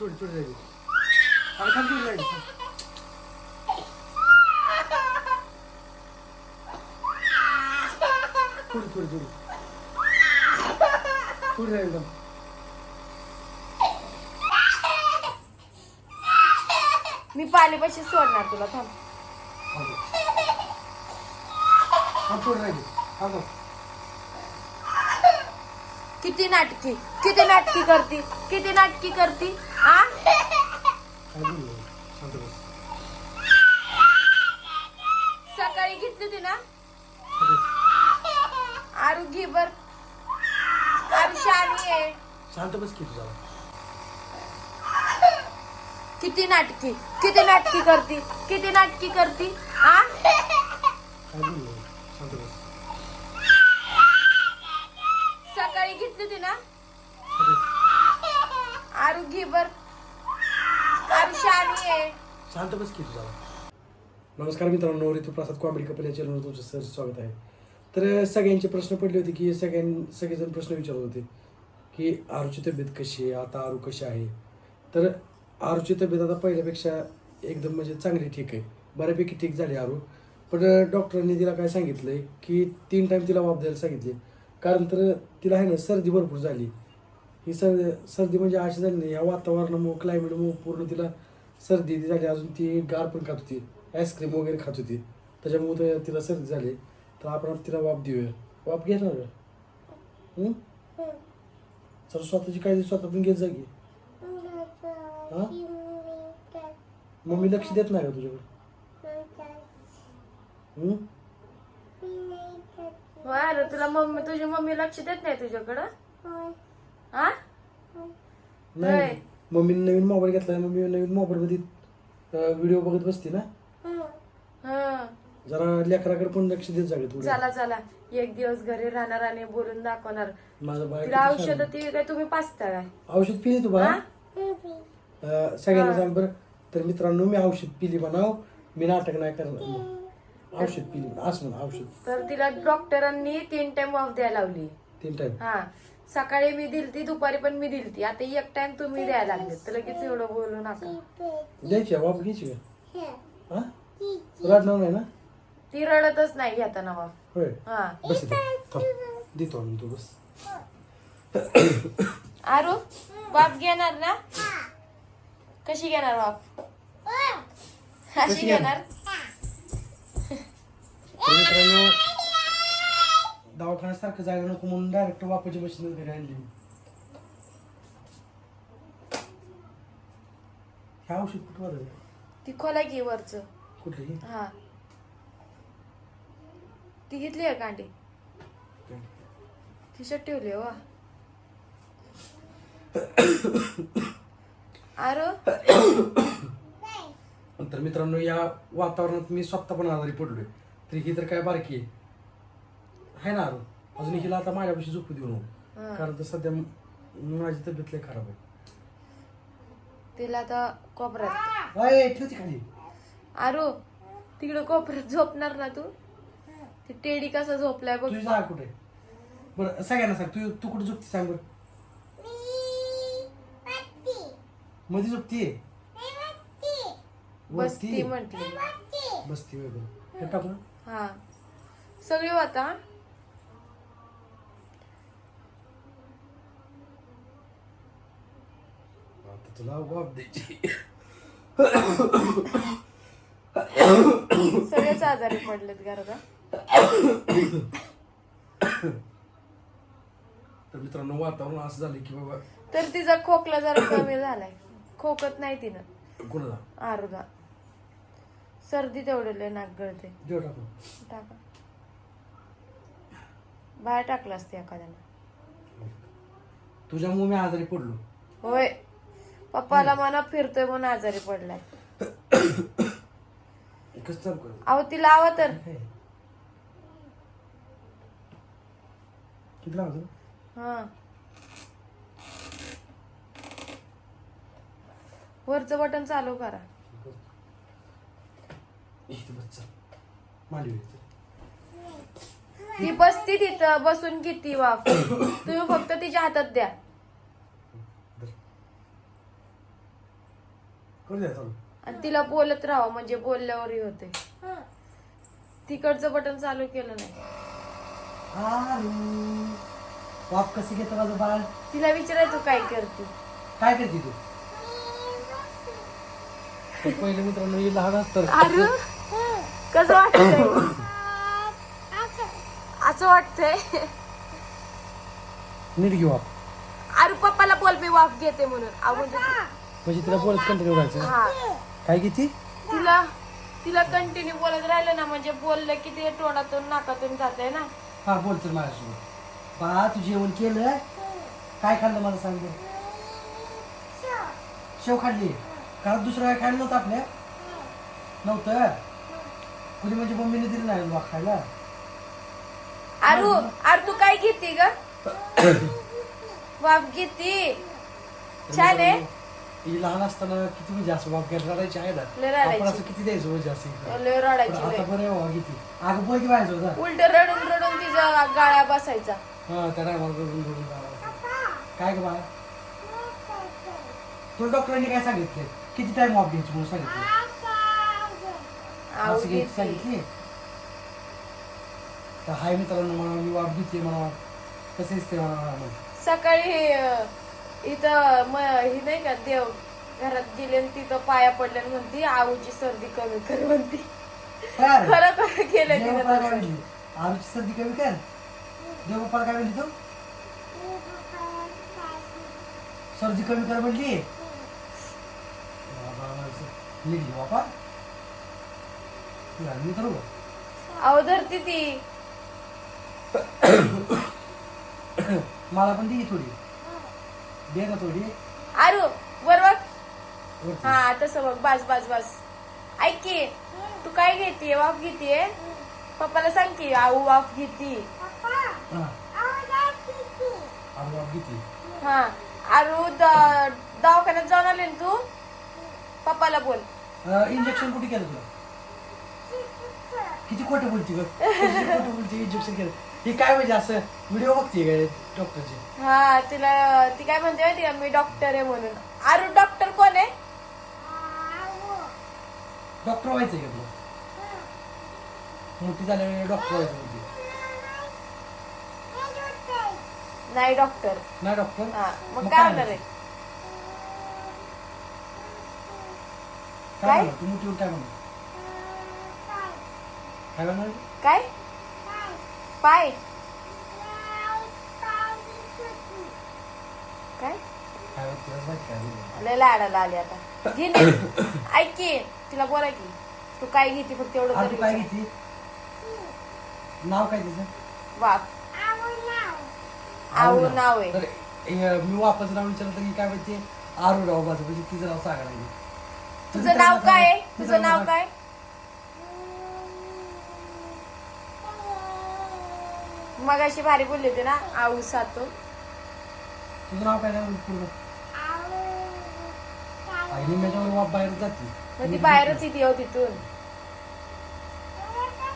थोडी थोडी एकदम. मी पालीपाशी सोडणार तुला थांब. थांब. थांब, थोडी राहिली थांब थांब. किती नाटकी किती नाटकी करती किती नाटकी करती? सकाळी घेतली होती ना? अरे, आरू घे बर. आरू शानी आहे शांत बस की तुझा किती नाटकी? किती नाटकी करती? किती नाटकी करती? आ. शांत बस सकाळी घेतली होती ना? अरे, बर आहे. शांत बस की तुझा नमस्कार मित्रांनो ऋतू प्रसाद कॉमेडी कपल या चॅनलवर तुमचं सर स्वागत आहे. तर सगळ्यांचे प्रश्न पडले होते की सगळ्यां सगळेजण प्रश्न विचारत होते की आरूची तब्येत कशी आहे? आता आरू कशी आहे? तर आरूची तब्येत आता पहिल्यापेक्षा एकदम म्हणजे चांगली ठीक आहे. बऱ्यापैकी ठीक झाली आरू. पण डॉक्टरांनी तिला काय सांगितलं आहे की तीन टाईम तिला वाप द्यायला सांगितले. कारण तर तिला आहे ना सर्दी भरपूर झाली. ही सर्दी सर्दी म्हणजे अशी झाली नाही. या वातावरणामुळे क्लायमेटमुळे पूर्ण तिला सर्दी ती झाली. अजून ती गार पण खात होती. आईस्क्रीम वगैरे खात होती. त्याच्यामुळे तिला सर्दी झाली. तर आपण तिला वाफ देऊया. वाफ घेणार का हं? चल स्वतःची काळजी स्वतः पण घेत जागी हा? मम्मी लक्ष देत नाही का तुझ्याकडे? हं? तुला मम्मी तुझी मम्मी लक्ष देत नाही तुझ्याकडं? नाही. होय. मम्मीने नवीन मोबाईल घेतला मम्मी नवीन मोबाईल मध्ये व्हिडिओ बघत बसते ना. हं. जरा लेकराकडे पण लक्ष देत जागे चला चला. एक दिवस घरी राहणार आणि बोलून दाखवणार. माझं तिला छान औषध ती काय तुम्ही पाचता काय. औषध पिली तू? अं, सगळ्यांना सांग बरं. तर मित्रांनो मी औषध पिली बनाव मी नाटक नाही करणार औषध पिली असं म्हणा औषध. तर तिला डॉक्टरांनी तीन टाइम वाफ द्यायला लावली. तीन टाइम हा. सकाळी मी दिलती दुपारी पण मी दिलती. आता एक टाइम तुम्ही द्यायला लागले तर लगेच एवढं बोलू नका. द्यायची का? वाफ घ्यायची का? हा. रडणार नाही ना? ती रडतच नाही घेताना होय. हा. बस इथं. थांब. देतो तू बस. आरू वाफ घेणार ना? कशी घेणार कशी अशी घेणार? तर मित्रांनो दवाखान्यासारखं जायला नको म्हणून डायरेक्ट वापाची मशीन घरी आणली. हे औषध कुठं वाजत ती खोला घे वरच. कुठली ही? ती घेतली आहे कांडी खिशात ठेवली वा. आरो? तर मित्रांनो या वातावरणात मी स्वतः पण आजारी पडलोय. तर ही तर काय बारकी आहे. आहे ना अजून अजून हिला आता माझ्यापाशी झोपू देऊ नको. हा. कारण तर सध्या म- माझी तब्येत लय खराब आहे. तिला आता कोपऱ्यात. अय, ठेव ती खाली. आरो तिकडे कोपऱ्यात झोपणार ना तू? ती टेडी कसा झोपलाय बघ. तुझी जागा कुठे? आहे? बरं सगळ्यांना सांग. तू तू कुठे झोपते सांग बरं. मध्ये झोपतीये? बसती म्हटली. बसती बरं. हे टाक ना. हा. सगळी होता आता तुला वाफ द्यायची सगळेच आजारी पडलेत घरात तर मित्रांनो वातावरण असं झालं की बाबा तर तिचा खोकला जरा कमी झालाय. खोकत नाही तिनं. कोणाला? आरुदा. सर्दी तेवढे नाक गळते देव टाका. बाहेर टाकलं असते एखाद्यानं. तुझ्यामुळे मी आजारी पडलो. होय. पप्पाला मना फिरतोय म्हणून आजारी पडलाय. कसं चालू कर. अहो ती लावा तर. किती लावतो हा. वरचं बटन चालू करा. इथे बस चल. मांडवी इथे. ती बसती तिथं बसून किती वाफ. तुम्ही फक्त तिच्या हातात द्या. करू द्या चालू. आणि तिला बोलत राहावं म्हणजे बोलल्यावरही होते तिकडचं बटन चालू केलं नाही. आरू वाप कशी घेतो माझं बाळ? तिला विचारायचं तू काय करते? काय करते तू? तर पहिले मित्रांनो ही लहान असतं. अरे कसं वाटतंय? असं वाटतंय? नीट घेऊ वाप अरे पप्पाला बोल मी वाफ घेते म्हणून. अहो, म्हणजे तिला बोलत कंटिन्यू राहायचं? हा. काय किती? तिला तिला कंटिन्यू बोलत राहिलं ना म्हणजे बोललं की ते तोंडातून नाकातून जाते ना. हा बोल तर माझ्यासोबत. बा तू जेवण केलं काय खाल्लं मला सांग बरं. शेव खाल्ली? कारण दुसरं काय खायला नव्हतं आपल्या? नव्हतं? कुणी म्हणजे मम्मीने दिलं नाही वाघ खायला? अरू अरे तू काय घेते ग? वाफ घेते. छान आहे. ही लहान असताना किती म्हणजे असं घ्यायला रडायची आहे ना लय रडायची. आपण असं किती द्यायचो म्हणजे असं इकडं. लय रडायची आता लय. बरं किती की व्हायचं होता उलट रडून रडून तिच्या गाळ्या बसायचा हा त्या टायमाला रडून रडून. काय ग बाळा तुला डॉक्टरांनी काय सांगितलं किती टाइम ऑफ घ्यायची म्हणून सांगितलं घ्यायची घेते सांगितली तर हाय मित्रांनो म्हणा मी वाप घेतली म्हणा तसेच ते म्हणा म्हणा. सकाळी अं, इथं म ही नाही का देव घरात गेले आणि तिथं पाया पडले आणि म्हणती आऊची सर्दी कमी कर म्हणती. काय? खरं खरं केलं देवबापाला काय तिनं म्हणली कमी कर. देवबापाला काय म्हणली तू? सर्दी कमी कर म्हणली? बाबा, माझं निघली बापा तुला मी करू का? अहो धरती ती. मला पण दे थोडी. दे ना थोडी. आरू वर बघ. हा तसं बघ बस बस बस. ऐक की तू काय घेते वाफ घेते पप्पाला सांग की आऊ वाफ घेते. हा. हा. आरू द- दवाखान्यात जाऊन आले ना तू? पप्पाला बोल. इंजेक्शन कुठे केलं तुला? किती खोटं बोलती किती खोटं बोलती इंजेक्शन केलं. हे काय म्हणजे असं व्हिडिओ बघते काय डॉक्टरचे? हा तिला ती काय म्हणते माहिती का? मी डॉक्टर आहे म्हणून. आरू डॉक्टर कोण आहे? डॉक्टर व्हायचंय का तुला? मोठी झाल्यावर डॉक्टर व्हायचं म्हणजे नाही डॉक्टर. नाही डॉक्टर? हा मग मग काय काय होणार आहे? काय काय? म्हणणार? तू मोठी होऊन काय म्हणणार काय काय? पाय. काय. लय लाडाला आले आता. घे ना. ऐक की तिला बोला की. तू काय घेते फक्त एवढं तरी काय विचार. घेतली नाव काय तिचं? वाफ आऊ नाव आहे. तर हे, मी वापस नाव विचारलं तर काय माहिती आरू राव माझं म्हणजे तिचं नाव सांगा लागली तुझं नाव काय आहे? तुझं नाव काय? मगाशी भारी बोलले होते ना आऊ सातो. तुझं नाव काय नाही पूर्ण आईने माझ्यावर वाप बाहेर जाते. मग ती बाहेरच येते हो तिथून.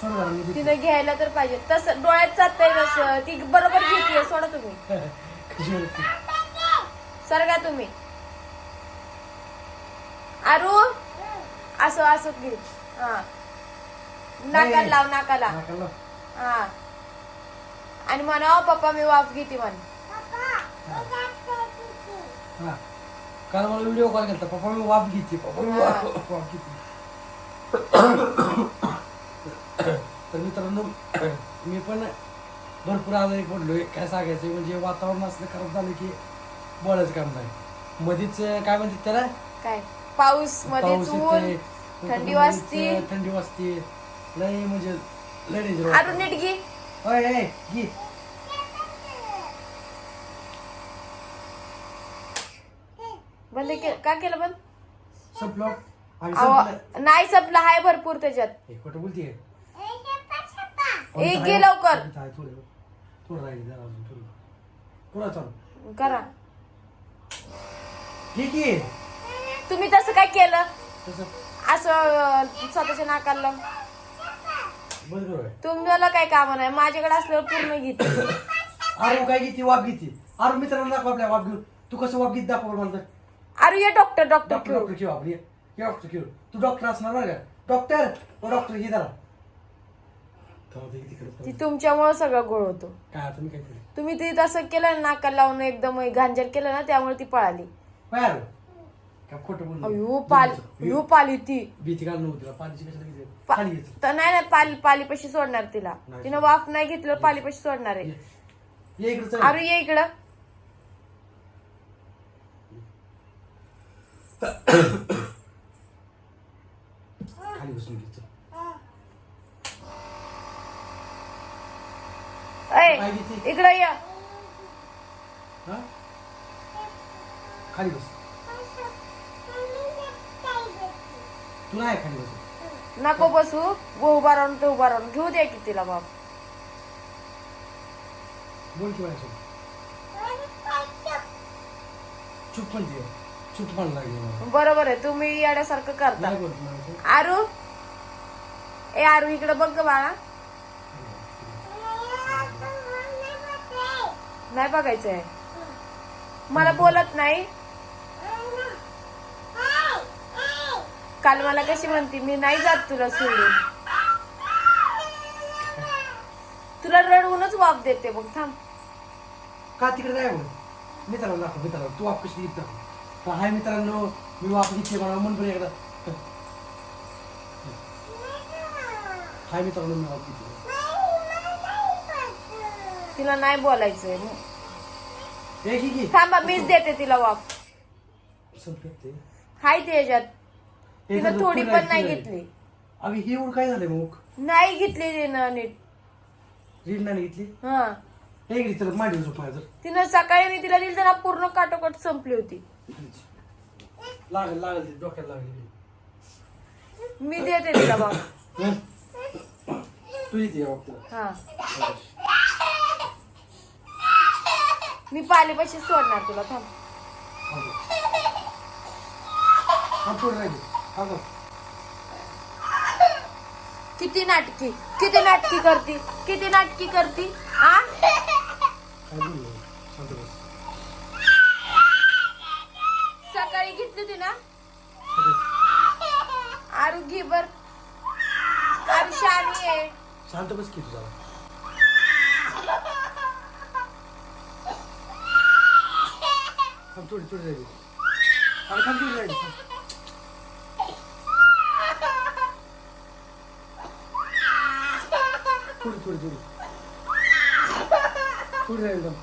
सोड जरा, मी देते. तिनं घ्यायला तर पाहिजे. तसं डोळ्यात जातंय तसं. ती बरोबर घेते. सोडा तुम्ही. कशी? सरगा तुम्ही. आरू असं असं घे हा. नाकाला लाव नाकाला. नाकाला. हा. आणि म्हणा पप्पा मी वाफ घेते म्हण. हा. काल मला व्हिडिओ कॉल केला पप्पा मी वाप घेते पप्पा मी वाप घेते. तर मित्रांनो मी पण भरपूर आजारी पडलोय. काय सांगायचं म्हणजे वातावरण असलं खराब झालं की बोलायचं काम नाही. मधीच काय म्हणतात त्याला? काय? पाऊस मध्येच पाऊस येतोय, थंडी वाजती. थंडी वाजते. लय म्हणजे लय डेंजर आरू नीट घे. होय, घे बंद के का केलं बंद संपलं. आणि अहो, संपलं. नाही संपलं हाय भरपूर त्याच्यात. हे खोटं बोलतीये ए, घे लवकर. थोडं. थोडं राहील जरा अजून थोडं. थोडं चालू. करा. ठीक आहे तुम्ही तसं काय केलं? तसं. असं अं, स्वतःच्या नाकाला लावून. तुम्हाला काय काम नाही माझ्याकडे असल्यावर पूर्ण घेते. अरे काय घेते? वाप घेते. अरे मित्रांना दाखव आपल्या वाप घेऊन. तू कसं वाप घेत दाखव मला अरे ये डॉक्टर डॉक्टर डॉक्टर घेऊ घे हे डॉक्टर घेऊ तू डॉक्टर असणार बरं का? डॉक्टर ओ डॉक्टर हे जरा. ते तुमच्यामुळे सगळं गोळ होतो. काय काय तुम्ही ती तसं केलं ना नाकाला लावून एकदम गांजर केलं ना त्यामुळे ती पळाली. खोटं बोललो अयो पाल ती भीती घाल नव्हती तिला पालीची कशाला भीती पा- खाली घ्यायचं तर नाही नाही पाली पालीपाशी सोडणार तिला. नाही. तिनं वाफ नाही घेतलं पालीपाशी सोडणार आहे. ये इकडे चल. अरे ये इकडं. खाली बसून? इकडं ये. हा? खाली बस. तू नाही खाली बस नको बसू. वो उभा राहून तो उभा राहून. घेऊ द्या की तिला बाप. बोल की माझ्यासोबत चुप पण दे. चुप पण लागली मला. बरोबर आहे. तुम्ही येण्यासारखं करता. नाही बोलत माझ्यासोबत आरू? ए आरू इकडं बघ ग बाळा. नाही बघायचंय. मला बोलत नाही. काल मला कशी म्हणती मी नाही जात तुला सोडून. तुला रडवूनच वाप देते बघ थांब. का तिकडे नाही बोल मित्रांनो दाखव मित्रांनो तू वाप कशी घेत दाखव हाय मित्रांनो मी वाप घेतली मला मन पण एकदा. हाय मित्रांनो मी वाप घेतली तिला नाही बोलायचंय. थांबा मीच देते तिला वाप हाय ते. याच्यात हे तिनं थोडी पण नाही. घेतली. अगं हे एवढं काय झालंय मग? नाही घेतली तिनं नीट. रीड नाही घेतली? हा. हे घेतली तर मांडी झोप माझं तिनं सकाळी मी तिला दिली तर पूर्ण काटोकाट संपली होती. लागल लागल ते डोक्याला लागली मी देते तिला हं? तू इथे या वापरला हा. मी पालीपाशी सोडणार तुला थांब. हा थोडं राहिले. किती नाटकी किती नाटकी करती किती नाटकी करती आ? काय बोललो? शांत बस. सकाळी घेतली ती ना? अरे, आरू घे बर. आरू शानी आहे. शांत बस की तुझा. थांब थोडी थोडी राहिली. अरे थांब थोडी राहिली. थांब. थोडी थोडी थोडी थोडी राहिली थांब.